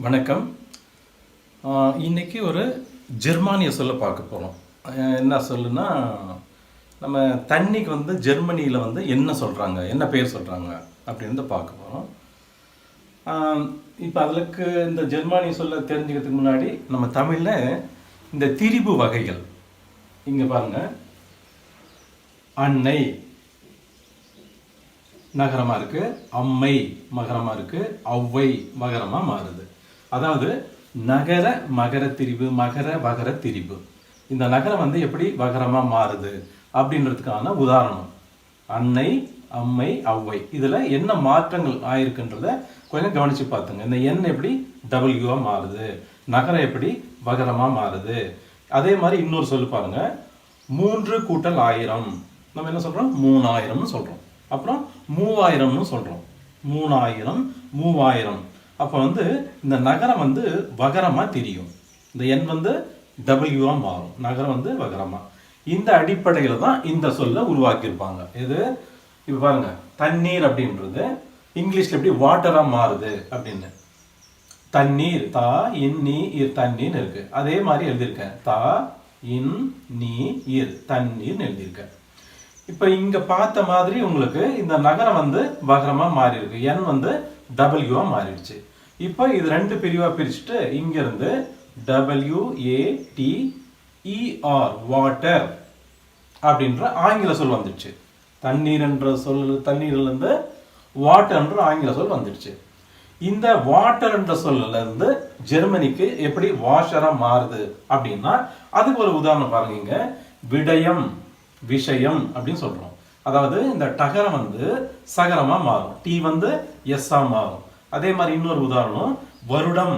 வணக்கம். இன்றைக்கி இன்னைக்கு ஒரு ஜெர்மானிய சொல்ல பார்க்க போகிறோம் என்ன சொல்லுன்னா நம்ம தண்ணிக்கு வந்து ஜெர்மனியில் வந்து என்ன சொல்கிறாங்க என்ன பேர் சொல்கிறாங்க அப்படின்னு பார்க்க போகிறோம் இப்போ அதுக்கு இந்த ஜெர்மானிய சொல்ல தெரிஞ்சுக்கிறதுக்கு முன்னாடி நம்ம தமிழில் இந்த திரிபு வகைகள். இங்கே பாருங்க. அன்னை நகரமாக இருக்குது அம்மை மகரமாக இருக்குது ஒளவை மகரமாக மாறுது. அதாவது நகர மகர திரிவு மகர வகர திரிவு இந்த நகரம் வந்து எப்படி வகரமாக மாறுது அப்படின்றதுக்கான உதாரணம். அன்னை அம்மை ஔவை இதில் என்ன மாற்றங்கள் ஆயிருக்குன்றத கொஞ்சம் கவனித்து பார்த்துங்க. இந்த எண் எப்படி டபிள்யூவாக மாறுது? நகரம் எப்படி வகரமாக மாறுது? அதே மாதிரி இன்னொரு சொல்லு பாருங்க. மூன்று கூட்டல் ஆயிரம். நம்ம என்ன சொல்கிறோம் மூணாயிரம்னு சொல்கிறோம் அப்புறம் மூவாயிரம்னு சொல்கிறோம் மூணாயிரம் மூவாயிரம். அப்போ வந்து இந்த நகரம் வந்து வகரமாக தெரியும். இந்த எண் வந்து டபிள்யூவாக மாறும். நகரம் வந்து வகரமாக இந்த அடிப்படையில் தான் இந்த சொல்ல உருவாக்கியிருப்பாங்க. இது இப்போ பாருங்க. தண்ணீர் அப்படின்றது இங்கிலீஷில் எப்படி வாட்டராக மாறுது அப்படின்னு. தண்ணீர் தா இன் நீ இர் தண்ணீர்னு இருக்கு. அதே மாதிரி எழுதியிருக்கேன். தா இன் நீ இர் தண்ணீர்னு எழுதியிருக்கேன். இப்போ இங்கே பார்த்த மாதிரி உங்களுக்கு இந்த நகரம் வந்து வகரமாக மாறி இருக்கு என் வந்து டபிள்யூவாக மாறிடுச்சு. இப்போ இது ரெண்டு பிரிவாக பிரிச்சுட்டு இங்கேருந்து W A T E R water அப்படின்ற ஆங்கில சொல் வந்துடுச்சு. தண்ணீர் என்ற சொல் தண்ணீர்லேருந்து வாட்டர்ன்ற வாட்டர் என்ற ஆங்கில சொல் வந்துடுச்சு. இந்த வாட்டர் என்ற ஜெர்மனிக்கு எப்படி வாஷராக மாறுது அப்படின்னா அதுக்கு ஒரு உதாரணம் பாருங்க விடயம் விஷயம் அப்படின்னு சொல்கிறோம் அதாவது இந்த டகரம் வந்து சகரமா மாறும். டி வந்து எஸ்ஸா மாறும். அதே மாதிரி இன்னொரு உதாரணம் வருடம்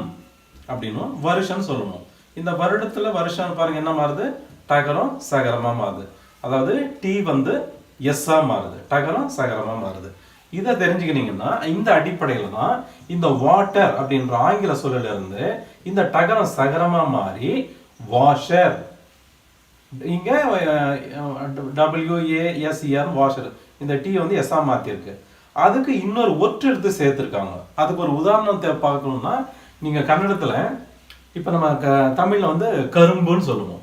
அப்படின்னும் வருஷம் சொல்லணும் இந்த வருடத்துல வருஷம் பாருங்க என்ன மாறுது? டகரம் சகரமா மாறுது. அதாவது டி வந்து எஸ்ஸா மாறுது. டகரம் சகரமா மாறுது. இதை தெரிஞ்சுக்கினீங்கன்னா இந்த அடிப்படையில் தான் இந்த வாட்டர் அப்படின்ற ஆங்கில சொல்லல இருந்து இந்த டகரம் சகரமா மாறி வாஷர் இங்கே டபிள்யூஏஎஸ்இஆர் வாஷர் இந்த டி வந்து எஸ்ஆ மாற்றியிருக்கு அதுக்கு இன்னொரு ஒற்று எடுத்து சேர்த்துருக்காங்க. அதுக்கு ஒரு உதாரணத்தை பார்க்கணும்னா நீங்கள் கன்னடத்தில் இப்போ நம்ம க- தமிழில் வந்து கரும்புன்னு சொல்லுவோம்.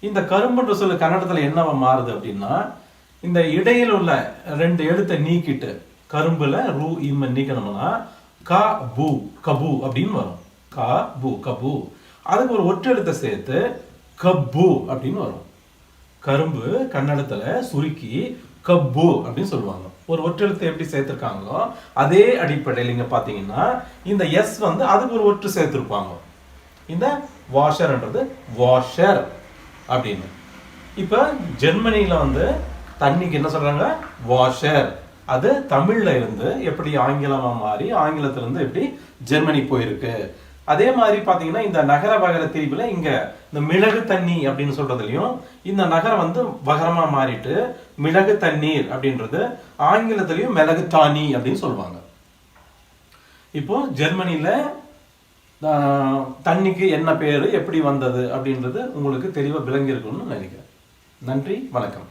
இந்த கரும்புன்ற சொல்லு கன்னடத்தில் என்னவா மாறுது அப்படின்னா இந்த இடையில் உள்ள ரெண்டு எழுத்தை நீக்கிட்டு கரும்புல ரூ இம்ம நீக்கணும்னா க பூ கபு அப்படின்னு வரும். க பூ கபு. அதுக்கு ஒரு ஒற்றெழுத்தை சேர்த்து கப்பு அப்படின்னு வரும். கரும்பு கன்னடத்துல சுருக்கி கப்பு அப்படின்னு சொல்லுவாங்க. ஒரு ஒற்றெழுத்தை எப்படி சேர்த்துருக்காங்களோ அதே அடிப்படையில் இங்க பாத்தீங்கன்னா இந்த எஸ் வந்து அதுக்கு ஒரு ஒற்று சேர்த்துருப்பாங்க. இந்த வாஷர்ன்றது வாஷர் அப்படின்னு. இப்ப ஜெர்மனியில் வந்து தண்ணிக்கு என்ன சொல்றாங்க? வாஷர் அது தமிழ்ல இருந்து எப்படி ஆங்கிலமா மாறி ஆங்கிலத்துல இருந்து எப்படி ஜெர்மனி போயிருக்கு? அதே மாதிரி பார்த்தீங்கன்னா இந்த நகர வகர திரிவுல இங்கே இந்த மிளகு தண்ணி அப்படின்னு சொல்கிறதுலையும் இந்த நகரம் வந்து வகரமாக மாறிட்டு மிளகு தண்ணீர் அப்படின்றது ஆங்கிலத்திலையும் மிளகு தானி அப்படின்னு சொல்லுவாங்க. இப்போ ஜெர்மனியில் தண்ணிக்கு என்ன பேர் எப்படி வந்தது அப்படின்றது உங்களுக்கு தெளிவாக விளங்கியிருக்கும்னு நினைக்கிறேன். நன்றி வணக்கம்.